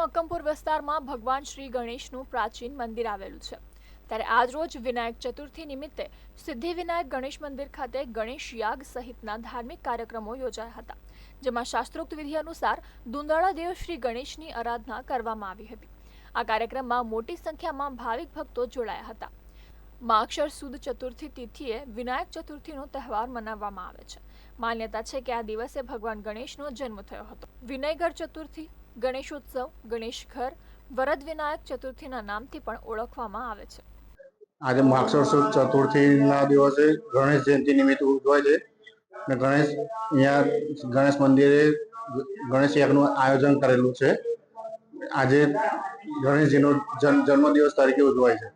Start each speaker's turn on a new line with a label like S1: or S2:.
S1: મક્કમપુર વિસ્તારમાં ભગવાન શ્રી ગણેશનું પ્રાચીન મંદિર આવેલું છે. ત્યારે આજરોજ વિનાયક ચતુર્થી નિમિત્તે સિદ્ધિવિનાયક ગણેશ મંદિર ખાતે ગણેશ યાગ સહિતના ધાર્મિક કાર્યક્રમો યોજાયા હતા. જેમાં શાસ્ત્રોક્ત વિધિ અનુસાર દુંદાળા દેવ શ્રી ગણેશની આરાધના કરવામાં આવી હતી. આ કાર્યક્રમમાં મોટી સંખ્યામાં ભાવિક ભક્તો જોડાયા હતા. માક્ષર સુદ ચતુર્થી તિથિએ વિનાયક ચતુર્થીનો તહેવાર મનાવવામાં આવે છે. માન્યતા છે કે આ દિવસે ભગવાન ગણેશનો જન્મ થયો હતો. વિનયગર ચતુર્થી ગણેશોત્સવ ગણેશ ઘર વરદ વિનાયક ચતુર્થીના નામથી પણ ઓળખવામાં આવે છે.
S2: આજે માક્ષર સુદ ચતુર્થીના દિવસે ગણેશ જયંતિ નિમિત્તે ઉજવાય છે. અને ગણેશ અહીંયા ગણેશ મંદિરે ગણેશ યજ્ઞનું આયોજન કરેલું છે. આજે ગણેશજીનો જન્મ જન્મદિવસ તરીકે ઉજવાય છે.